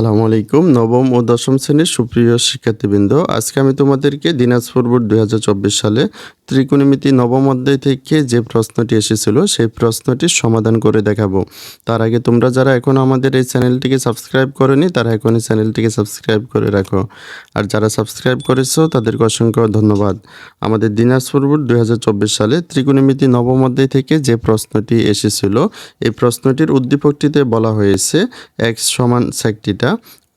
আসসালামু আলাইকুম। নবম ও দশম শ্রেণির সুপ্রিয় শিক্ষার্থীবৃন্দ, আজকে আমি তোমাদেরকে দিনাজপুর বোর্ড দুই হাজার চব্বিশ সালে ত্রিকোণমিতি নবম অধ্যায় থেকে যে প্রশ্নটি এসেছিল, সেই প্রশ্নটির সমাধান করে দেখাবো। তার আগে তোমরা যারা এখন আমাদের এই চ্যানেলটিকে সাবস্ক্রাইব করেনি, তারা এখন এই চ্যানেলটিকে সাবস্ক্রাইব করে রাখো। আর যারা সাবস্ক্রাইব করেছ, তাদেরকে অসংখ্য ধন্যবাদ। আমাদের দিনাজপুর বোর্ড দুই হাজার চব্বিশ সালে ত্রিকোণমিতি নবম অধ্যায় থেকে যে প্রশ্নটি এসেছিল, এই প্রশ্নটির উদ্দীপকটিতে বলা হয়েছে, এক্স সমান সেকটিটা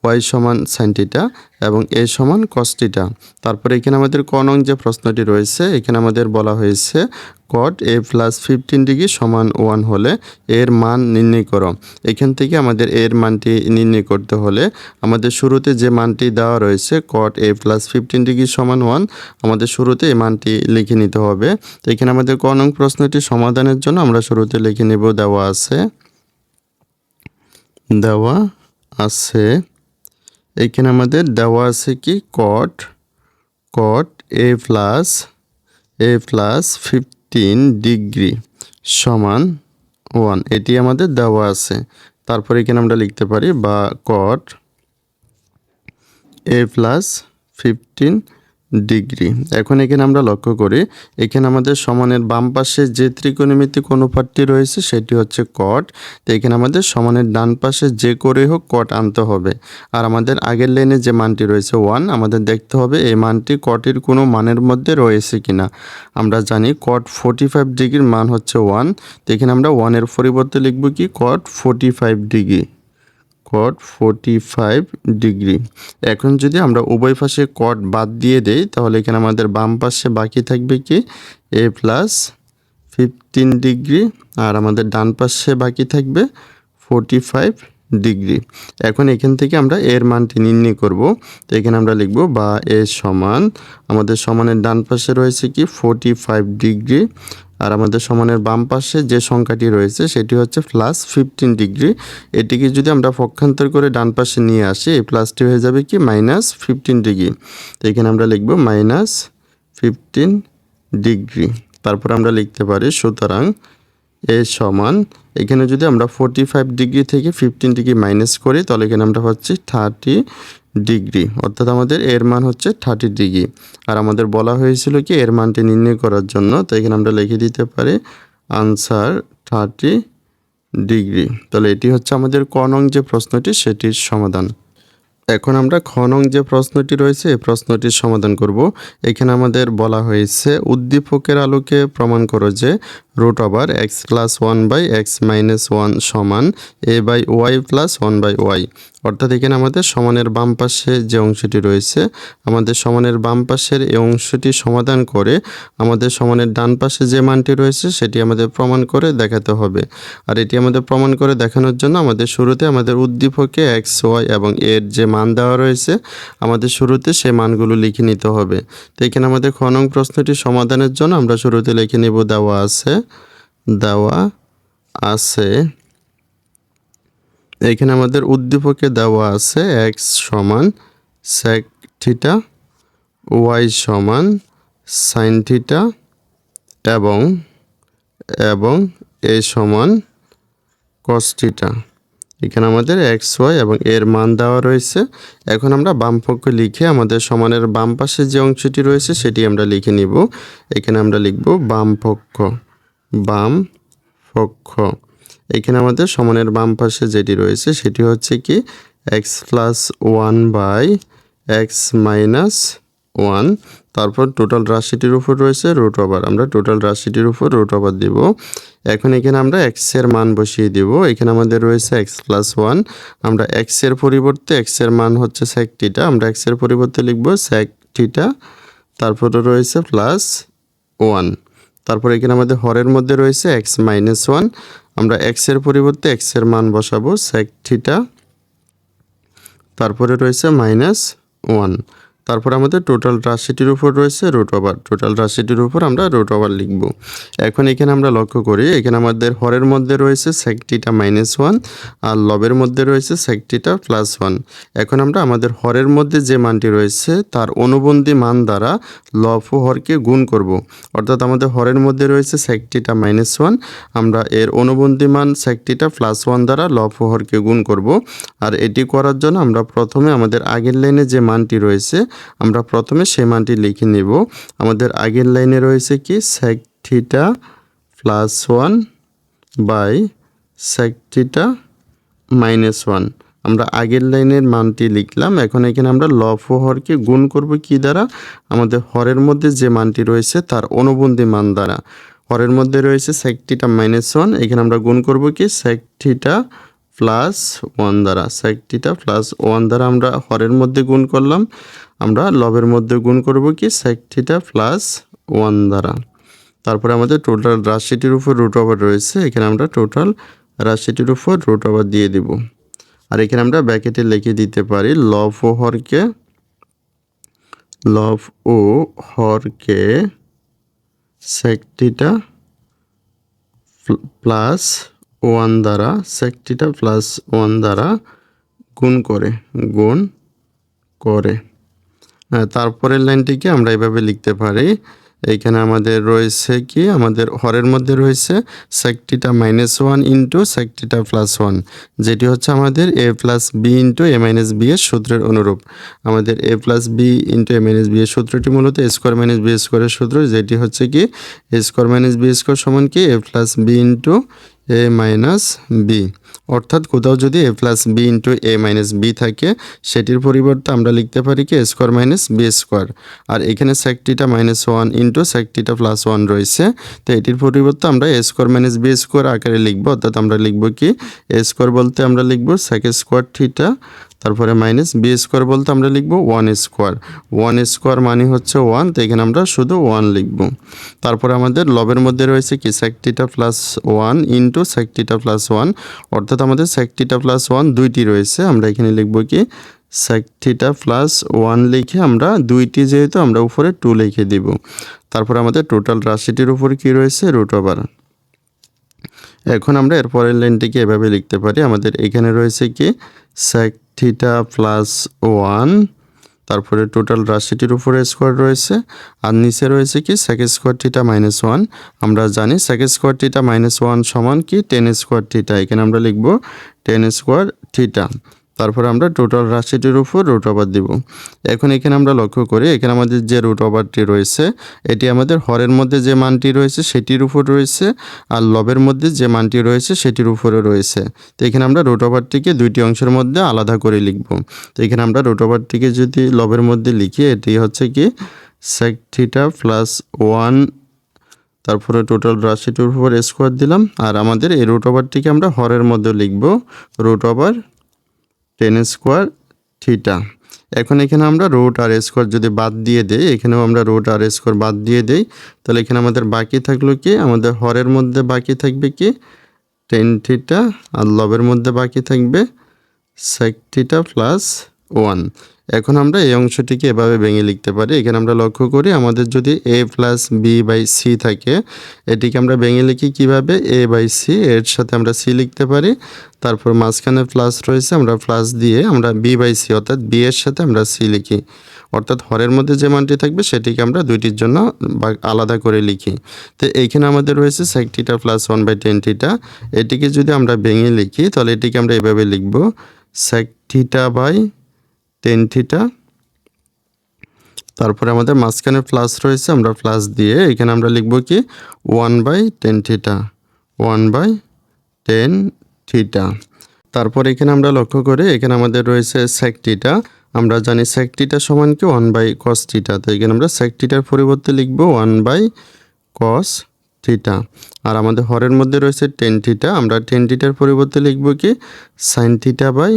ওয়াই সমান সাইনটিটা এবং এ সমান কস্টিটা তারপরে এখানে আমাদের ক নং যে প্রশ্নটি রয়েছে, এখানে আমাদের বলা হয়েছে cot A plus fifteen degree সমান ওয়ান হলে এর মান নির্ণয় করো। এখান থেকে আমাদের এর মানটি নির্ণয় করতে হলে আমাদের শুরুতে যে মানটি দেওয়া রয়েছে cot A plus fifteen degree সমান ওয়ান আমাদের শুরুতে এই মানটি লিখে নিতে হবে। এখানে আমাদের ক নং প্রশ্নটি সমাধানের জন্য আমরা শুরুতে লিখে নেব, দেওয়া আছে। দেওয়া আছে। এখানে আমাদের দেওয়া আছে কি? Cot cot A plus A plus fifteen degree সমান ওয়ান এটি আমাদের দেওয়া আছে। তারপরে এখানে আমরা লিখতে পারি বা cot A plus fifteen degree. এখন এখানে আমরা লক্ষ্য করি, এখানে আমাদের সমানের বাম পাশে যে ত্রিকোণমিতিক অনুপাতটি রয়েছে সেটি হচ্ছে কট তো এখানে আমাদের সমানের ডান পাশে যে করে হোক কট আনতে হবে। আর আমাদের আগের লাইনে যে মানটি রয়েছে ওয়ান আমাদের দেখতে হবে এই মানটি কটের কোনো মানের মধ্যে রয়েছে কিনা। আমরা জানি কট ফোর্টি ফাইভ ডিগ্রির মান হচ্ছে ওয়ান তো এখানে আমরা ওয়ানের পরিবর্তে লিখব কি? Cot forty five degree cot forty five degree এখন যদি আমরা উভয় পাশে কট বাদ দিয়ে দেই, তাহলে এখানে আমাদের বাম পাশে বাকি থাকবে কি? এ প্লাস ফিফটিন ডিগ্রি আর আমাদের ডান পাশে বাকি থাকবে ফোর্টি ফাইভ ডিগ্রি এখন এখান থেকে আমরা এর মানটি নির্ণয় করব। তো এখানে আমরা লিখব বা এ সমান। আমাদের সমানের ডান পাশে রয়েছে কি? ফোর্টি ফাইভ ডিগ্রি আর আমাদের সমানের বাম পাশে যে সংখ্যাটি রয়েছে, সেটি হচ্ছে প্লাস ফিফটিন ডিগ্রি এটিকে যদি আমরা পক্ষান্তর করে ডান পাশে নিয়ে আসি, এই প্লাসটি হয়ে যাবে কি? মাইনাস ফিফটিন ডিগ্রি তো এখানে আমরা লিখব মাইনাস ফিফটিন ডিগ্রি তারপর আমরা লিখতে পারি, সুতরাং এ সমান এখানে যদি আমরা ফোর্টি ফাইভ ডিগ্রি থেকে ফিফটিন ডিগ্রি মাইনাস করি, তাহলে এখানে আমরা পাচ্ছি থার্টি ডিগ্রি অর্থাৎ আমাদের এর মান হচ্ছে থার্টি ডিগ্রি আর আমাদের বলা হয়েছিল কি, এর মানটি নির্ণয় করার জন্য তো এখানে আমরা লিখে দিতে পারি আনসার থার্টি ডিগ্রি তাহলে এটি হচ্ছে আমাদের ক নং যে প্রশ্নটি, সেটির সমাধান। এখন আমরা খ নং যে প্রশ্নটি রয়েছে, এই প্রশ্নটির সমাধান করব। এখানে আমাদের বলা হয়েছে, উদ্দীপকের আলোকে প্রমাণ করো যে root over X plus one by X minus one সমান A by Y plus one by Y অর্থাৎ এখানে আমাদের সমানের বাম পাশে যে অংশটি রয়েছে, আমাদের সমানের বাম পাশের এই অংশটি সমাধান করে আমাদের সমানের ডান পাশে যে মানটি রয়েছে সেটি আমাদের প্রমাণ করে দেখাতে হবে। আর এটি আমাদের প্রমাণ করে দেখানোর জন্য আমাদের শুরুতে আমাদের উদ্দীপকে এক্স ওয়াই এবং এর যে মান দেওয়া রয়েছে, আমাদের শুরুতে সে মানগুলো লিখে নিতে হবে। তো এখানে আমাদের খ নং প্রশ্নটি সমাধানের জন্য আমরা শুরুতে লিখে নেব দেওয়া আছে। দেওয়া আছে। এখানে আমাদের উদ্দীপকে দেওয়া আছে এক্স সমান সেক থিটা ওয়াই সমান সাইন থিটা এবং এবং এ সমান কস থিটা এখানে আমাদের এক্স ওয়াই এবং এর মান দেওয়া রয়েছে। এখন আমরা বাম পক্ষ লিখে আমাদের সমানের বাম পাশে যে অংশটি রয়েছে সেটি আমরা লিখে নিব। এখানে আমরা লিখব বাম পক্ষ। বাম পক্ষ। এখানে আমাদের সমানের বাম পাশে যেটি রয়েছে, সেটি হচ্ছে কি X plus one by X minus one তারপর টোটাল রাশিটির উপর রয়েছে রুট ওভার আমরা টোটাল রাশিটির উপর রুট ওভার দিব। এখন এখানে আমরা এক্সের মান বসিয়ে দিব। এখানে আমাদের রয়েছে এক্স প্লাস ওয়ান আমরা এক্সের পরিবর্তে এক্সের মান হচ্ছে স্যাক টিটা আমরা এক্সের পরিবর্তে লিখব স্যাক টিটা তারপরে রয়েছে প্লাস ওয়ান তারপর এখানে আমাদের হরের মধ্যে রয়েছে এক্স মাইনাস ওয়ান আমরা এক্সের পরিবর্তে এক্সের মান বসাবো সেক থিটা তারপরে রয়েছে মাইনাস ওয়ান তারপর আমাদের টোটাল রাশিটির উপর রয়েছে রুট ওভার টোটাল রাশিটির উপর আমরা রুট ওভার লিখব। এখন এখানে আমরা লক্ষ্য করি, এখানে আমাদের হরের মধ্যে রয়েছে সেকটিটা মাইনাস ওয়ান আর লবের মধ্যে রয়েছে সেকটিটা প্লাস ওয়ান এখন আমরা আমাদের হরের মধ্যে যে মানটি রয়েছে, তার অনুবন্ধী মান দ্বারা লব ও হরকে গুণ করব। অর্থাৎ আমাদের হরের মধ্যে রয়েছে সেকটিটা মাইনাস ওয়ান আমরা এর অনুবন্ধী মান সেকটিটা প্লাস ওয়ান দ্বারা লব ও হরকে গুণ করব। আর এটি করার জন্য আমরা প্রথমে আমাদের আগের লাইনে যে মানটি রয়েছে আমরা প্রথমে সেই মানটি লিখে নেব। আমাদের আগের লাইনে রয়েছে কি? Sec theta plus one by sec theta minus one আমরা আগের লাইনের মানটি লিখলাম। এখন এখানে আমরা লফ হরকে গুণ করব কি দ্বারা? আমাদের হরের মধ্যে যে মানটি রয়েছে তার অনুবন্ধী মান দ্বারা। হরের মধ্যে রয়েছে সেক থিটা মাইনাস ওয়ান এখানে আমরা গুণ করব কি? সেক থিটা প্লাস ওয়ান দ্বারা সেক থিটা প্লাস ওয়ান দ্বারা আমরা হরের মধ্যে গুণ করলাম। আমরা লবের মধ্যে গুণ করব কি? সেক থিটা প্লাস ওয়ান দ্বারা। তারপরে আমাদের টোটাল রাশিটির উপর রুট ওভার রয়েছে। এখানে আমরা টোটাল রাশিটির উপর রুট ওভার দিয়ে দিব। আর এখানে আমরা ব্যাকেটে লিখে দিতে পারি, লব ও হরকে লব ও হরকে সেকটিটা প্লাস ওয়ান দ্বারা সেকটিটা প্লাস ওয়ান দ্বারা গুণ করে গুণ করে। তারপরের লাইনটিকে আমরা এভাবে লিখতে পারি। এইখানে আমাদের রয়েছে কি? আমাদের হরের মধ্যে রয়েছে sec theta minus one into sec theta plus one যেটি হচ্ছে আমাদের A plus B into A minus B এর সূত্রের অনুরূপ। আমাদের A plus B into A minus B এর সূত্রটি মূলত স্কোয়ার মাইনাস বি স্কোয়ারের সূত্র, যেটি হচ্ছে কি? A square minus B square সমান কি? A plus B into A minus B অর্থাৎ কোথাও যদি A plus B into A minus B থাকে, সেটির পরিবর্তে আমরা লিখতে পারি কি স্কোয়ার মাইনাস বি স্কোয়ার আর এখানে sec theta minus one into sec theta plus one রয়েছে। তো এটির পরিবর্তে আমরা A square minus B square আকারে লিখব। অর্থাৎ আমরা লিখব কি এ স্কোয়ার বলতে আমরা লিখব সেক স্কোয়ার থিটা তারপরে মাইনাস বি স্কোয়ার বলতে আমরা লিখব ওয়ান স্কোয়ার ওয়ান স্কোয়ার মানে হচ্ছে ওয়ান তো এখানে আমরা শুধু ওয়ান লিখব। তারপরে আমাদের লবের মধ্যে রয়েছে কি sec theta plus one into sec theta plus one অর্থাৎ আমাদের সেকটিটা প্লাস ওয়ান দুইটি রয়েছে। আমরা এখানে লিখব কি সেকটিটা প্লাস ওয়ান লিখে আমরা দুইটি যেহেতু আমরা উপরে টু লিখে দিব। তারপর আমাদের টোটাল রাশিটির উপর কি রয়েছে? রুট ওভার এখন আমরা এরপরের লাইনটিকে এভাবে লিখতে পারি। আমাদের এখানে রয়েছে কি সেক থিটা প্লাস ওয়ান তারপরে টোটাল রাশিটির উপরে স্কোয়ার রয়েছে, আর নিচে রয়েছে কি second square theta minus one আমরা জানি second square theta minus one সমান কি টেন স্কোয়ার থিটা এখানে আমরা লিখব টেন স্কোয়ার থিটা তারপর আমরা টোটাল রাশিটির উপর রুট ওভার দিব। এখন এখানে আমরা লক্ষ্য করি, এখানে আমাদের যে রুট ওভারটি রয়েছে, এটি আমাদের হরের মধ্যে যে মানটি রয়েছে সেটির উপর রয়েছে, আর লবের মধ্যে যে মানটি রয়েছে সেটির উপরে রয়েছে। তো এখানে আমরা রুট ওভারটিকে দুইটি অংশের মধ্যে আলাদা করে লিখব। তো এখানে আমরা রুট ওভারটিকে যদি লবের মধ্যে লিখি, এটি হচ্ছে কি সেক থিটা প্লাস ওয়ান তারপরে টোটাল রাশিটির উপর স্কোয়ার দিলাম, আর আমাদের এই রুট ওভারটিকে আমরা হরের মধ্যে লিখব root over tan square theta এখন এখানে আমরা রুট আর স্কোয়ার যদি বাদ দিয়ে দেই, এখানেও আমরা রুট আর স্কোয়ার বাদ দিয়ে দেই, তাহলে এখানে আমাদের বাকি থাকল কি? আমাদের হরের মধ্যে বাকি থাকবে কি? টেন থিটা আর লবের মধ্যে বাকি থাকবে সেক থিটা প্লাস ওয়ান এখন আমরা এই অংশটিকে এভাবে ভেঙে লিখতে পারি। এখানে আমরা লক্ষ্য করি আমাদের যদি A plus B by C থাকে, এটিকে আমরা ভেঙে লিখি কীভাবে? এ বাই সি এর সাথে আমরা সি লিখতে পারি। তারপর মাঝখানে প্লাস রয়েছে, আমরা প্লাস দিয়ে আমরা বি বাই সি অর্থাৎ বি এর সাথে আমরা সি লিখি। অর্থাৎ হরের মধ্যে যে মানটি থাকবে, সেটিকে আমরা দুইটির জন্য আলাদা করে লিখি। তো এইখানে আমাদের রয়েছে sec theta plus one by tan theta এটিকে যদি আমরা ভেঙে লিখি, তাহলে এটিকে আমরা এভাবে লিখব। Sec theta by tan theta তারপরে আমাদের মাঝখানে প্লাস রয়েছে, আমরা প্লাস দিয়ে এখানে আমরা লিখব কি? One by tan theta one by tan theta তারপর এখানে আমরা লক্ষ্য করি, এখানে আমাদের রয়েছে থিটা আমরা জানি থিটা সমান কি? ওয়ান বাই কস থিটা তো এখানে আমরা থিটার পরিবর্তে লিখব ওয়ান বাই কস থিটা আর আমাদের হরের মধ্যে রয়েছে টেন থিটা আমরা টেন থিটার পরিবর্তে লিখব কি? Sine theta by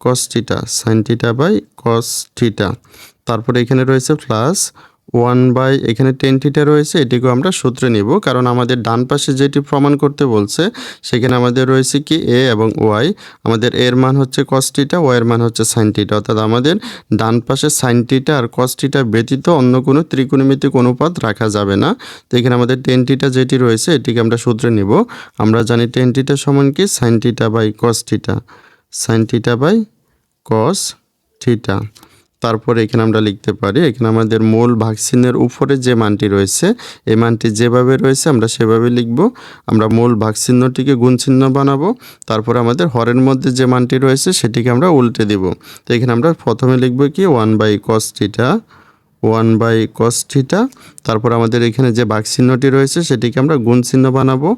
cos theta sine theta by cos theta তারপরে এখানে রয়েছে প্লাস ওয়ান বাই এখানে টেন থিটা রয়েছে, এটিকেও আমরা সূত্রে নিব, কারণ আমাদের ডান পাশে যেটি প্রমাণ করতে বলছে, সেখানে আমাদের রয়েছে কি এ এবং ওয়াই আমাদের এর মান হচ্ছে কস্টিটা ওয়াই এর মান হচ্ছে সাইন থিটা অর্থাৎ আমাদের ডান পাশে সাইন থিটা আর কস্টিটা ব্যতীত অন্য কোনো ত্রিকোণমিতিক অনুপাত রাখা যাবে না। তো এখানে আমাদের টেন থিটা যেটি রয়েছে, এটিকে আমরা সূত্রে নিব। আমরা জানি টেন থিটা সমান কি? Sine theta by cos theta sine theta by cos theta তারপরে এখানে আমরা লিখতে পারি, এখানে আমাদের মূল ভ্যাকসিনের উপরে যে মানটি রয়েছে, এই মানটি যেভাবে রয়েছে আমরা সেভাবে লিখব। আমরা মূল ভাগচিহ্নটিকে গুণচিহ্ন বানাবো, তারপরে আমাদের হরের মধ্যে যে মানটি রয়েছে সেটিকে আমরা উল্টে দিব। তো এখানে আমরা প্রথমে লিখব কি one by cos theta one by cos theta. তারপর আমাদের এখানে যে বাঘচিহ্নটি রয়েছে, সেটিকে আমরা গুণ চিহ্ন বানাবো।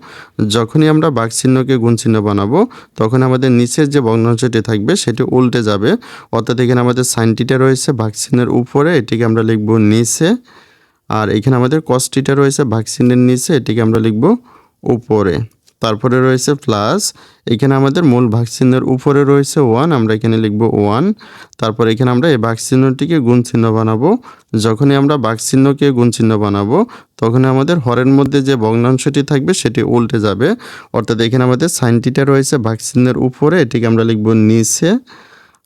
যখনই আমরা বাঘচিহ্নকে গুণ চিহ্ন বানাবো, তখন আমাদের নিচের যে ভগ্নাংশটি থাকবে, সেটি উল্টে যাবে। অর্থাৎ এখানে আমাদের সাইনটিটা রয়েছে বাঘচিহ্নের উপরে, এটিকে আমরা লিখব নিচে। আর এখানে আমাদের কস্টিটা রয়েছে বাঘচিহ্নের নিচে, এটিকে আমরা লিখব উপরে। তারপরে রয়েছে প্লাস এখানে আমাদের মূল ভাগচিহ্নের উপরে রয়েছে ওয়ান আমরা এখানে লিখব ওয়ান তারপর এখানে আমরা এই ভাগচিহ্নটিকে গুণ চিহ্ন বানাবো। যখনই আমরা ভাগচিহ্নকে গুণ চিহ্ন বানাবো, তখনই আমাদের হরের মধ্যে যে ভগ্নাংশটি থাকবে, সেটি উল্টে যাবে। অর্থাৎ এখানে আমাদের সাইনটিটা রয়েছে ভাগচিহ্নের উপরে, এটিকে আমরা লিখব নিচে।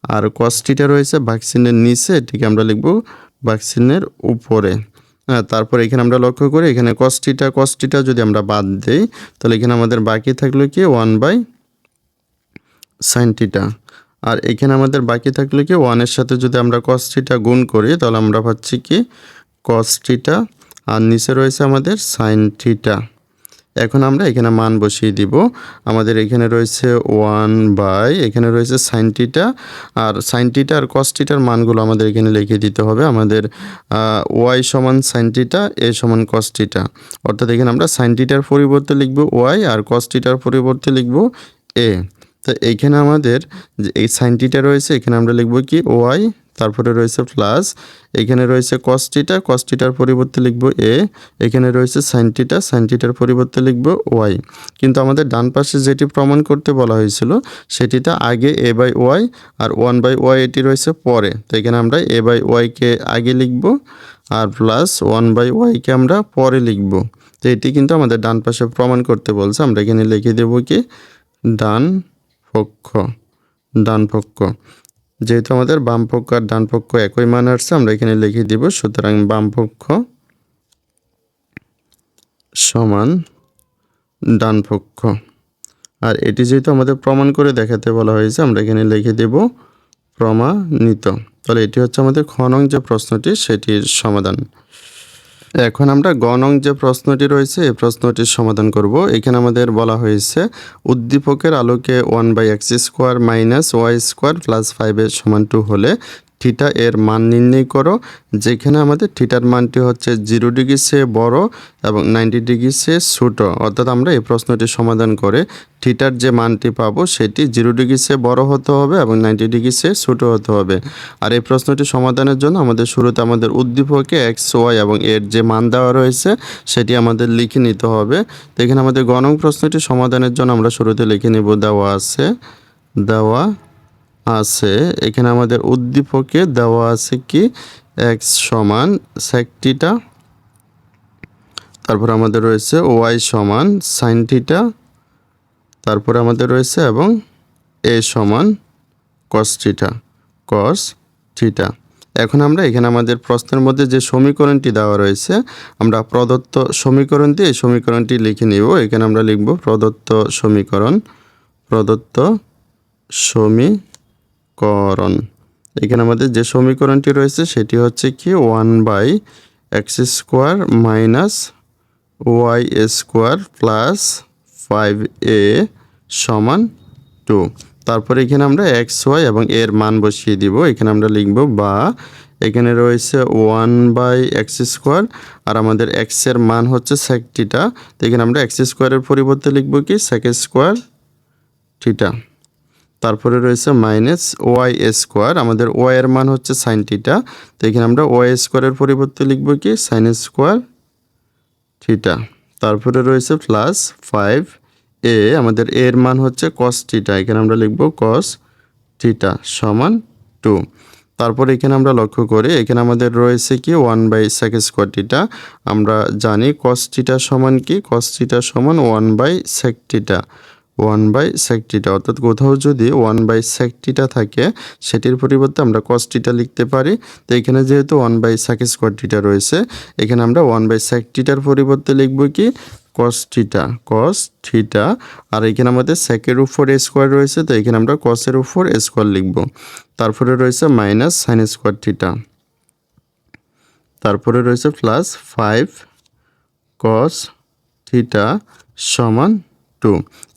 আর কস্টিটা রয়েছে ভাগচিহ্নের নিচে, এটিকে আমরা লিখব ভাগচিহ্নের উপরে। তারপর এখানে আমরা লক্ষ্য করি, এখানে কস্টিটা কস্টিটা যদি আমরা বাদ দিই, তাহলে এখানে আমাদের বাকি থাকল কি? ওয়ান বাই সাইনটিটা আর এখানে আমাদের বাকি থাকল কি? ওয়ানের সাথে যদি আমরা কস্টিটা গুণ করি, তাহলে আমরা পাচ্ছি কি? কস্টিটা আর নিচে রয়েছে আমাদের সাইন থিটা এখন আমরা এখানে মান বসিয়ে দিব। আমাদের এখানে রয়েছে ওয়ান বাই, এখানে রয়েছে সাইন টিটা আর সাইন টিটা আর কস্টিটার মানগুলো আমাদের এখানে লিখে দিতে হবে। আমাদের ওয়াই সমান সাইন টিটা এ সমান কস্টিটা অর্থাৎ এখানে আমরা সাইন টিটার পরিবর্তে লিখব ওয়াই আর কস্টিটার পরিবর্তে লিখব এ তো এইখানে আমাদের যে এই সাইন টিটা রয়েছে, এখানে আমরা লিখব কি? ওয়াই তারপরে রয়েছে প্লাস এখানে রয়েছে কস্টিটা কস্টিটার পরিবর্তে লিখব এ এখানে রয়েছে সাইনটিটা সাইনটিটার পরিবর্তে লিখব ওয়াই কিন্তু আমাদের ডান পাশে যেটি প্রমাণ করতে বলা হয়েছিল, সেটিতে আগে এ বাই ওয়াই আর ওয়ান বাই ওয়াই এটি রয়েছে পরে। তো এখানে আমরা এ বাই ওয়াইকে আগে লিখব আর প্লাস ওয়ান বাই ওয়াইকে আমরা পরে লিখব। তো এটি কিন্তু আমাদের ডান পাশে প্রমাণ করতে বলছে। আমরা এখানে লিখে দেব কি? ডান পক্ষ ডান পক্ষ। যেহেতু আমাদের বাম পক্ষ আর ডান পক্ষ একই মান আসছে, আমরা এখানে লিখে দিব, সুতরাং বাম পক্ষ সমান ডান পক্ষ। আর এটি যেহেতু আমাদের প্রমাণ করে দেখাতে বলা হয়েছে, আমরা এখানে লিখে দেব প্রমাণিত। তাহলে এটি হচ্ছে আমাদের খনন যে প্রশ্নটি, সেটির সমাধান। এখন আমরা গণং যে প্রশ্নটি রয়েছে, এই প্রশ্নটির সমাধান করব। এখানে আমাদের বলা হয়েছে, উদ্দীপকের আলোকে one by X square minus Y square plus ফাইভের সমান টু হলে থিটা এর মান নির্ণয় করো, যেখানে আমাদের থিটার মানটি হচ্ছে জিরো ডিগ্রি চেয়ে বড় এবং নাইনটি ডিগ্রি চেয়ে ছোটো। অর্থাৎ আমরা এই প্রশ্নটি সমাধান করে থিটার যে মানটি পাবো, সেটি জিরো ডিগ্রি চেয়ে বড় হতে হবে এবং নাইনটি ডিগ্রি চেয়ে ছোটো হতে হবে। আর এই প্রশ্নটি সমাধানের জন্য আমাদের শুরুতে আমাদের উদ্দীপকে এক্স ওয়াই এবং এর যে মান দেওয়া রয়েছে, সেটি আমাদের লিখে নিতে হবে। তো এখানে আমাদের গণং প্রশ্নটি সমাধানের জন্য আমরা শুরুতে লিখে নিব, দেওয়া আছে, দেওয়া আছে। এখানে আমাদের উদ্দীপকে দেওয়া আছে কি? এক্স সমান সেকটিটা তারপর আমাদের রয়েছে ওয়াই সমান সাইন থিটা তারপরে আমাদের রয়েছে এবং এ সমান কস থিটা কস থিটা এখন আমরা এখানে আমাদের প্রশ্নের মধ্যে যে সমীকরণটি দেওয়া রয়েছে, আমরা প্রদত্ত সমীকরণ দিয়ে সমীকরণটি লিখে নিব। এখানে আমরা লিখব প্রদত্ত সমীকরণ, প্রদত্ত সমীকরণ। এখানে আমাদের যে সমীকরণটি রয়েছে, সেটি হচ্ছে কি one by X square minus Y square plus five এ সমান টু তারপরে এখানে আমরা এক্স ওয়াই এবং এর মান বসিয়ে দিব। এখানে আমরা লিখব বা। এখানে রয়েছে ওয়ান বাই এক্স স্কোয়ার আর আমাদের এক্সের মান হচ্ছে সেক টিটা তো এখানে আমরা এক্স স্কোয়ারের পরিবর্তে লিখব কি? সেক স্কোয়ার টিটা তারপরে রয়েছে মাইনাস ওয়াই স্কোয়ার আমাদের ওয়াই এর মান হচ্ছে সাইন টিটা তো এখানে আমরা ওয়াই স্কোয়ারের পরিবর্তে লিখব কি? সাইন স্কোয়ার থিটা তারপরে রয়েছে প্লাস ফাইভ এ আমাদের এর মান হচ্ছে কস টিটা এখানে আমরা লিখব কস থিটা সমান টু তারপর এখানে আমরা লক্ষ্য করি, এখানে আমাদের রয়েছে কি? One by sec square theta আমরা জানি কস টিটা সমান কি? কস টিটা সমান one by sec theta one by sec theta অর্থাৎ কোথাও যদি ওয়ান বাই সেকটিটা থাকে, সেটির পরিবর্তে আমরা কসটিটা লিখতে পারি। তো এখানে যেহেতু ওয়ান বাই সেক স্কোয়ারটিটা রয়েছে, এখানে আমরা ওয়ান বাই সেকটিটার পরিবর্তে লিখব কি? কস থিটা কস থিটা আর এখানে আমাদের সেকের উপর স্কোয়ার রয়েছে, তো এখানে আমরা কসের উপর স্কোয়ার লিখব। তারপরে রয়েছে মাইনাস সাইন স্কোয়ার থিটা তারপরে রয়েছে প্লাস ফাইভ কস থিটা সমান টু।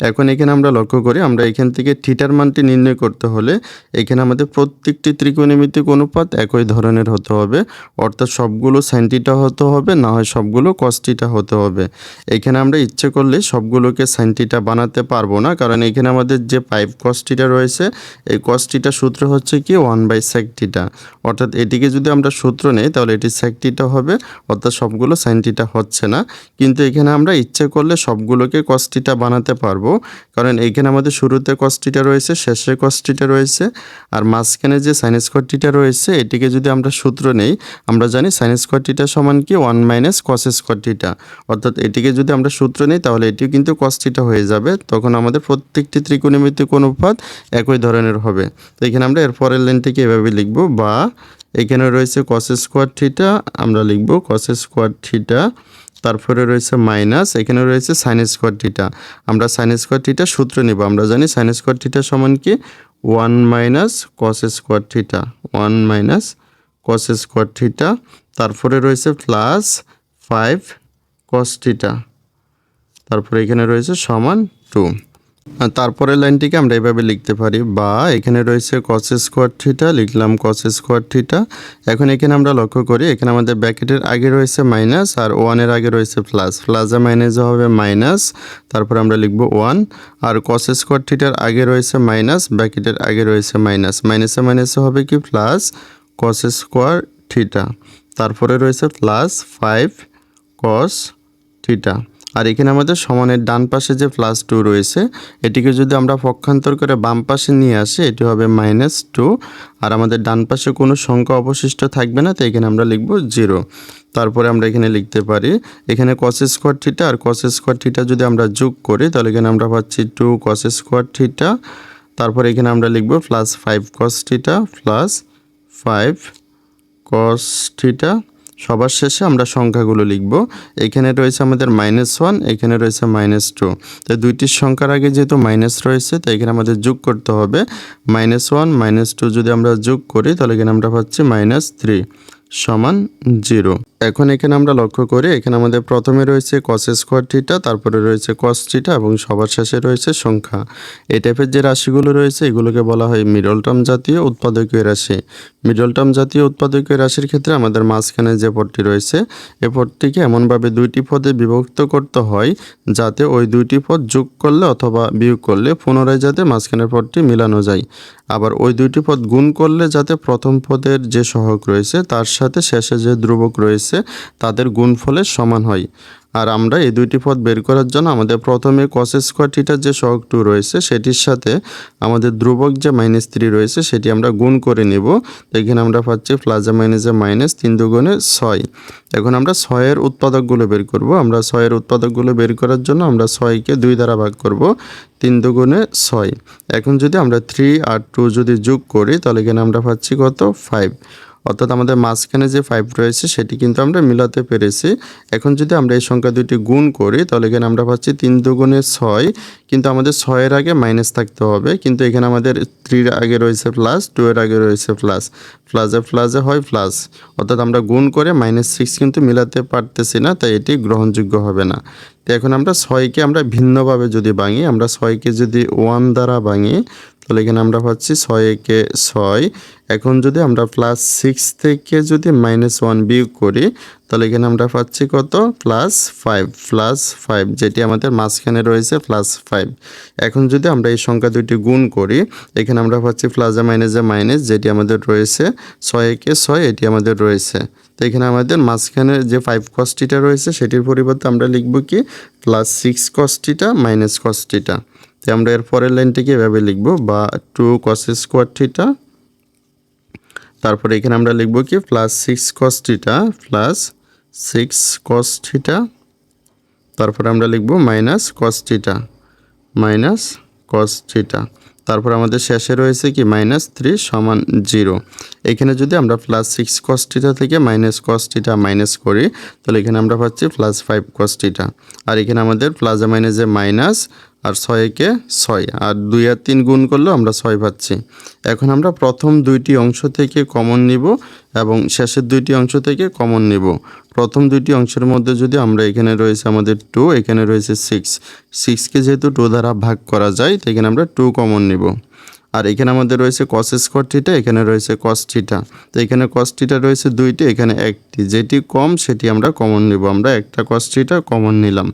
এখন এখানে আমরা লক্ষ্য করি, আমরা এখান থেকে থিটার মানটি নির্ণয় করতে হলে এখানে আমাদের প্রত্যেকটি ত্রিকোণমিতিক অনুপাত একই ধরনের হতে হবে। অর্থাৎ সবগুলো সাইনটিটা হতে হবে, না হয় সবগুলো কস্টিটা হতে হবে। এখানে আমরা ইচ্ছে করলে সবগুলোকে সাইনটিটা বানাতে পারব না, কারণ এখানে আমাদের যে পাইপ কস্টিটা রয়েছে, এই কস্টিটা সূত্র হচ্ছে কি ওয়ান বাই সেকটিটা অর্থাৎ এটিকে যদি আমরা সূত্র নেই, তাহলে এটি সেকটিটা হবে, অর্থাৎ সবগুলো সাইনটিটা হচ্ছে না। কিন্তু এখানে আমরা ইচ্ছে করলে সবগুলোকে কস্টিটা বানাতে পারব। কারণ এইখানে আমাদের শুরুতে কস্টিটা রয়েছে, শেষে কস্টিটা রয়েছে, আর মাঝখানে যে সাইন স্কোয়ারটিটা রয়েছে, এটিকে যদি আমরা সূত্র নেই, আমরা জানি সাইন স্কোয়ারটিটা সমান কি ওয়ান মাইনাস কস স্কোয়ারটিটা অর্থাৎ এটিকে যদি আমরা সূত্র নেই, তাহলে এটিও কিন্তু কস্টিটা হয়ে যাবে। তখন আমাদের প্রত্যেকটি ত্রিকোণমিতিক অনুপাত একই ধরনের হবে। তো এখানে আমরা এর পরের লাইনটিকে এভাবে লিখব? বা এখানে রয়েছে কস স্কোয়ার থিটা আমরা লিখব কস স্কোয়ার থিটা তারপরে রয়েছে মাইনাস, এখানে রয়েছে সাইন স্কোয়ার থিটা আমরা সাইন স্কোয়ার টিটা সূত্র নিব। আমরা জানি সাইন স্কোয়ার থিটা সমান কি? One minus cos square theta one minus cos square theta তারপরে রয়েছে প্লাস ফাইভ কস টিটা তারপরে এখানে রয়েছে সমান টু তারপরের লাইনটিকে আমরা এভাবে লিখতে পারি, বা এখানে রয়েছে কস স্কোয়ার থিটা লিখলাম কস স্কোয়ার থিটা এখন এখানে আমরা লক্ষ্য করি, এখানে আমাদের ব্যাকেটের আগে রয়েছে মাইনাস আর ওয়ানের আগে রয়েছে প্লাস প্লাসে মাইনাসে হবে মাইনাস তারপর আমরা লিখব ওয়ান আর কস স্কোয়ার থিটার আগে রয়েছে মাইনাস ব্যাকেটের আগে রয়েছে মাইনাস মাইনাসে মাইনাসে হবে কি? প্লাস কস স্কোয়ার থিটা তারপরে রয়েছে প্লাস ফাইভ কস থিটা আর এখানে আমাদের সমানের ডান পাশে যে প্লাস টু রয়েছে, এটিকে যদি আমরা পক্ষান্তর করে বাম পাশে নিয়ে আসি, এটি হবে মাইনাস টু আর আমাদের ডান পাশে কোনো সংখ্যা অবশিষ্ট থাকবে না, তো এখানে আমরা লিখব জিরো তারপরে আমরা এখানে লিখতে পারি, এখানে কস স্কোয়ার থিটা আর কস স্কোয়ার থিটা যদি আমরা যোগ করি, তাহলে এখানে আমরা পাচ্ছি টু কস স্কোয়ার থিটা তারপরে এখানে আমরা লিখব plus five cos theta plus five cos theta সবার শেষে আমরা সংখ্যাগুলো লিখব। এখানে রয়েছে আমাদের মাইনাস ওয়ান এখানে রয়েছে মাইনাস টু তাই দুইটি সংখ্যার আগে যেহেতু মাইনাস রয়েছে, তাই এখানে আমাদের যোগ করতে হবে। মাইনাস ওয়ান মাইনাস টু যদি আমরা যোগ করি, তাহলে এখানে আমরা পাচ্ছি মাইনাস থ্রি সমান জিরো। এখন এখানে আমরা লক্ষ্য করি, এখানে আমাদের প্রথমে রয়েছে কস স্কোয়ার থিটা তারপরে রয়েছে কস থিটা এবং সবার শেষে রয়েছে সংখ্যা। এই টাইপের যে রাশিগুলো রয়েছে, এগুলোকে বলা হয় মিডল টার্ম জাতীয় উৎপাদকীয় রাশি। মিডল টার্ম জাতীয় উৎপাদকীয় রাশির ক্ষেত্রে আমাদের মাঝখানে যে পদটি রয়েছে, এ পদটিকে এমনভাবে দুইটি পদে বিভক্ত করতে হয়, যাতে ওই দুইটি পদ যোগ করলে অথবা বিয়োগ করলে পুনরায় যাতে মাঝখানের পদটি মিলানো যায়। আবার ওই দুইটি পদ গুণ করলে যাতে প্রথম পদের যে সহগ রয়েছে, তার সাথে শেষে যে ধ্রুবক রয়েছে, তাদের গুণফলের সমান হয়। আর আমরা এই দুইটি পদ বের করার জন্য আমাদের প্রথমে কস স্কোয়ার যে সহগ টু রয়েছে, সেটির সাথে আমাদের ধ্রুবক যে মাইনাস থ্রি রয়েছে, সেটি আমরা গুণ করে নেব। এখানে আমরা পাচ্ছি প্লাজা মাইনাসে মাইনাস তিন দুগুণে ছয়। এখন আমরা ছয়ের উৎপাদকগুলো বের করব। আমরা ছয়ের উৎপাদকগুলো বের করার জন্য আমরা ছয়কে দুই দ্বারা ভাগ করব, তিন দুগুণে ছয়। এখন যদি আমরা থ্রি আর টু যদি যোগ করি, তাহলে এখানে আমরা পাচ্ছি কত? ফাইভ অর্থাৎ আমাদের মাঝখানে যে ফাইভ রয়েছে, সেটি কিন্তু আমরা মিলাতে পেরেছি। এখন যদি আমরা এই সংখ্যা দুটি গুণ করি, তাহলে এখানে আমরা পাচ্ছি তিন দুগুণে ছয়। কিন্তু আমাদের ছয়ের আগে মাইনাস থাকতে হবে। কিন্তু এখানে আমাদের থ্রির আগে রয়েছে প্লাস টু এর আগে রয়েছে প্লাস প্লাসে প্লাসে হয় প্লাস অর্থাৎ আমরা গুণ করে মাইনাস সিক্স কিন্তু মিলাতে পারতেছি না, তাই এটি গ্রহণযোগ্য হবে না। তো এখন আমরা ছয়কে আমরা ভিন্নভাবে যদি ভাঙি, আমরা ছয়কে যদি ওয়ান দ্বারা ভাঙি তাহলে এখানে আমরা পাচ্ছি ছয় একে ছয়। এখন যদি আমরা প্লাস সিক্স থেকে যদি মাইনাস ওয়ান বিয়োগ করি, তাহলে এখানে আমরা পাচ্ছি কত? প্লাস ফাইভ প্লাস ফাইভ যেটি আমাদের মাঝখানে রয়েছে প্লাস ফাইভ এখন যদি আমরা এই সংখ্যা দুইটি গুণ করি, এখানে আমরা পাচ্ছি প্লাসে মাইনাসে মাইনাস যেটি আমাদের রয়েছে ছয় একে ছয়, এটি আমাদের রয়েছে। তো এখানে আমাদের মাঝখানে যে ফাইভ কস্টিটা রয়েছে, সেটির পরিবর্তে আমরা লিখব কি? Plus six cos theta minus cos theta তো আমরা এর পরের লাইনটিকে এভাবে লিখব? বা টু কস স্কোয়ার থিটা তারপরে এখানে আমরা লিখব কি? Plus six cos theta plus six cos theta তারপরে আমরা লিখব minus cos theta minus cos theta তারপর আমাদের শেষে রয়েছে কি? মাইনাস থ্রি সমান জিরো এখানে যদি আমরা প্লাস সিক্স কস্টিটা থেকে মাইনাস কস্টিটা মাইনাস করি, তাহলে এখানে আমরা পাচ্ছি প্লাস ফাইভ কস্টিটা আর এখানে আমাদের প্লাজা মাইনাসে মাইনাস আর ছয়কে ছয়। আর দুই আর তিন গুণ করলে আমরা ছয় পাচ্ছি। এখন আমরা প্রথম দুইটি অংশ থেকে কমন নিব এবং শেষের দুইটি অংশ থেকে কমন নিব। প্রথম দুইটি অংশের মধ্যে যদি আমরা এখানে রয়েছে আমাদের টু এখানে রয়েছে সিক্স সিক্সকে যেহেতু টু দ্বারা ভাগ করা যায় তো এখানে আমরা টু কমন নিব। আর এখানে আমাদের রয়েছে কস স্কোয়ার থিটা এখানে রয়েছে কস থিটা তো এখানে কস থিটা রয়েছে দুইটি, এখানে একটি। যেটি কম, সেটি আমরা কমন নিব। আমরা একটা কস থিটা কমন নিলাম।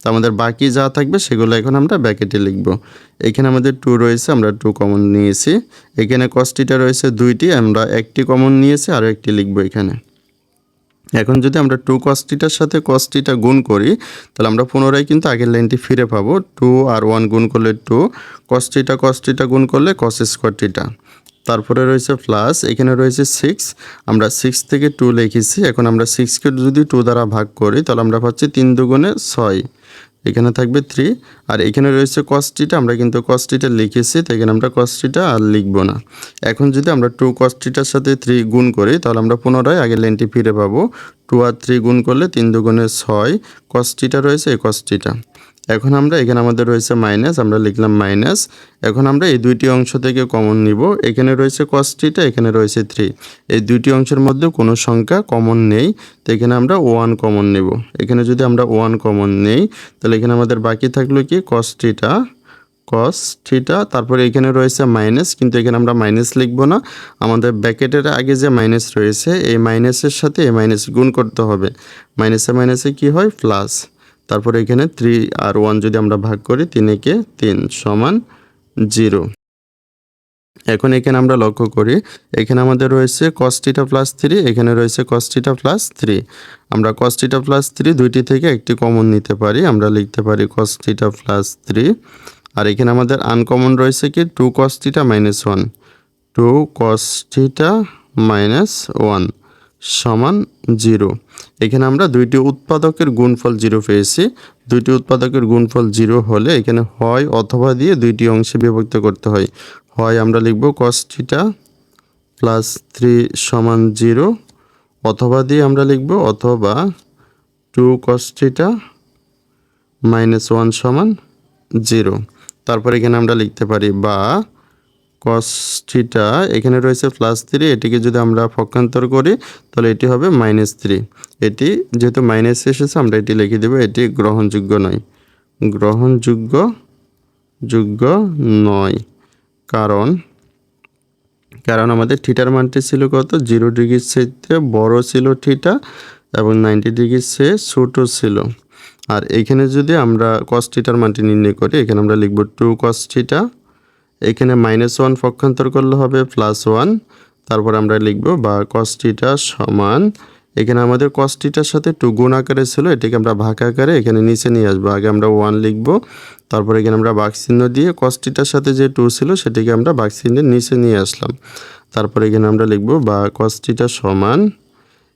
তো আমাদের বাকি যা থাকবে, সেগুলো এখন আমরা ব্যাকেটে লিখব। এখানে আমাদের টু রয়েছে, আমরা টু কমন নিয়েছি। এখানে কস থিটা রয়েছে দুইটি, আমরা একটি কমন নিয়েছি আর একটি লিখব এখানে। এখন যদি আমরা টু কস্টিটার সাথে কস্টিটা গুণ করি, তাহলে আমরা পুনরায় কিন্তু আগের লাইনটি ফিরে পাবো। টু আর ওয়ান গুণ করলে টু কস্টিটা কস্টিটা গুণ করলে কস স্কোয়ারটিটা তারপরে রয়েছে প্লাস এখানে রয়েছে সিক্স আমরা সিক্স থেকে টু লিখেছি। এখন আমরা সিক্সকে যদি টু দ্বারা ভাগ করি, তাহলে আমরা পাচ্ছি তিন দুগুণে ছয়। এখানে থাকবে থ্রি আর এখানে রয়েছে কস্টিটা আমরা কিন্তু কস্টিটা লিখেছি, তো এখানে আমরা কস্টিটা আর লিখব না। এখন যদি আমরা টু কস্টিটার সাথে থ্রি গুণ করি, তাহলে আমরা পুনরায় আগে লেনটি ফিরে পাবো। টু আর থ্রি গুণ করলে তিন দুগুণে ছয় কস্টিটা রয়েছে, এই কস্টিটা এখন আমরা এখানে আমাদের রয়েছে মাইনাস আমরা লিখলাম মাইনাস এখন আমরা এই দুইটি অংশ থেকে কমন নিব। এখানে রয়েছে কস্টিটা এখানে রয়েছে থ্রি এই দুইটি অংশের মধ্যে কোনো সংখ্যা কমন নেই। তো এখানে আমরা ওয়ান কমন নেব। এখানে যদি আমরা ওয়ান কমন নেই, তাহলে এখানে আমাদের বাকি থাকল কি? কস থিটা তারপরে এখানে রয়েছে মাইনাস কিন্তু এখানে আমরা মাইনাস লিখব না। আমাদের ব্যাকেটের আগে যে মাইনাস রয়েছে, এই মাইনাসের সাথে এই মাইনাস গুণ করতে হবে। মাইনাসে মাইনাসে কি হয়? প্লাস তারপরে এখানে থ্রি আর ওয়ান যদি আমরা ভাগ করি, তিন একে তিন সমান জিরো এখন এখানে আমরা লক্ষ্য করি, এখানে আমাদের রয়েছে কস্টিটা প্লাস থ্রি এখানে রয়েছে কস্টিটা প্লাস থ্রি আমরা কস্টিটা প্লাস থ্রি দুইটি থেকে একটি কমন নিতে পারি, আমরা লিখতে পারি কস্টিটা প্লাস থ্রি আর এখানে আমাদের আনকমন রয়েছে কি two cos theta minus one two cos theta minus one সমান জিরো এখানে আমরা দুইটি উৎপাদকের গুণফল জিরো পেয়েছি। দুইটি উৎপাদকের গুণফল জিরো হলে এখানে হয় অথবা দিয়ে দুইটি অংশে বিভক্ত করতে হয়। হয় আমরা লিখব কস্টিটা প্লাস থ্রি সমান জিরো অথবা দিয়ে আমরা লিখব অথবা two cos theta minus one সমান জিরো। তারপর এখানে আমরা লিখতে পারি বা কস্টিটা এখানে রয়েছে প্লাস থ্রি এটিকে যদি আমরা পক্ষান্তর করি, তাহলে এটি হবে মাইনাস থ্রি এটি যেহেতু মাইনাস এসেছে, আমরা এটি লিখে দেবো, এটি গ্রহণযোগ্য নয়। গ্রহণযোগ্য যোগ্য নয়। কারণ কারণ আমাদের থিটার মানটি ছিল কত? জিরো ডিগ্রির চেয়ে বড় ছিল থিটা এবং নাইনটি ডিগ্রির চেয়ে ছোটো ছিল। আর এখানে যদি আমরা কস থিটার মানটি নির্ণয় করি, এখানে আমরা লিখব টু কস থিটা এখানে মাইনাস ওয়ান পক্ষান্তর করলে হবে প্লাস ওয়ান তারপর আমরা লিখব বা কস্টিটা সমান। এখানে আমাদের কস্টিটার সাথে টু গুণ আকারে ছিল, এটাকে আমরা ভাগ আকারে এখানে নিচে নিয়ে আসব। আগে আমরা ওয়ান লিখব, তারপর এখানে আমরা চিহ্ন দিয়ে কস্টিটার সাথে যে টু ছিল, সেটিকে আমরা চিহ্নের নিচে নিয়ে আসলাম। তারপর এখানে আমরা লিখব বা কস্টিটা সমান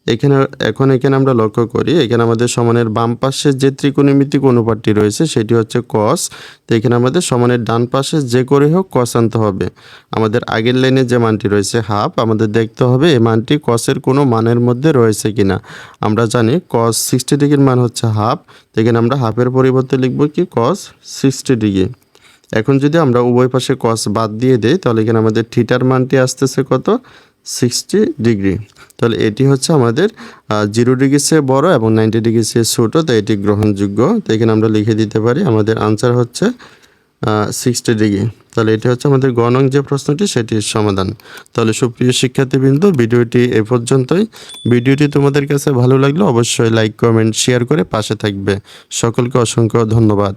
এখানে, এখন এখানে আমরা লক্ষ্য করি, এখানে আমাদের সমানের বাম পাশে যে ত্রিকোণমিতিক অনুপাতটি রয়েছে, সেটি হচ্ছে কস তো এখানে আমাদের সমানের ডান পাশে যে করে হোক কস আনতে হবে। আমাদের আগের লাইনে যে মানটি রয়েছে হাফ আমাদের দেখতে হবে এই মানটি কসের কোনো মানের মধ্যে রয়েছে কিনা। আমরা জানি কস সিক্সটি ডিগ্রির মান হচ্ছে হাফ তো এখানে আমরা হাফের পরিবর্তে লিখব কি? Cos sixty degree. এখন যদি আমরা উভয় পাশে কস বাদ দিয়ে দেই, তাহলে এখানে আমাদের থিটার মানটি আসতেছে কত? সিক্সটি ডিগ্রি তাহলে এটি হচ্ছে আমাদের জিরো ডিগ্রি চেয়ে বড় এবং নাইনটি ডিগ্রি চেয়ে ছোটো তো এটি গ্রহণযোগ্য। তো এখানে আমরা লিখে দিতে পারি, আমাদের আনসার হচ্ছে সিক্সটি ডিগ্রি তাহলে এটি হচ্ছে আমাদের গণং যে প্রশ্নটি, সেটির সমাধান। তাহলে সুপ্রিয় শিক্ষার্থীবৃন্দ, ভিডিওটি এ পর্যন্তই। ভিডিওটি তোমাদের কাছে ভালো লাগলে অবশ্যই লাইক কমেন্ট শেয়ার করে পাশে থাকবে। সকলকে অসংখ্য ধন্যবাদ।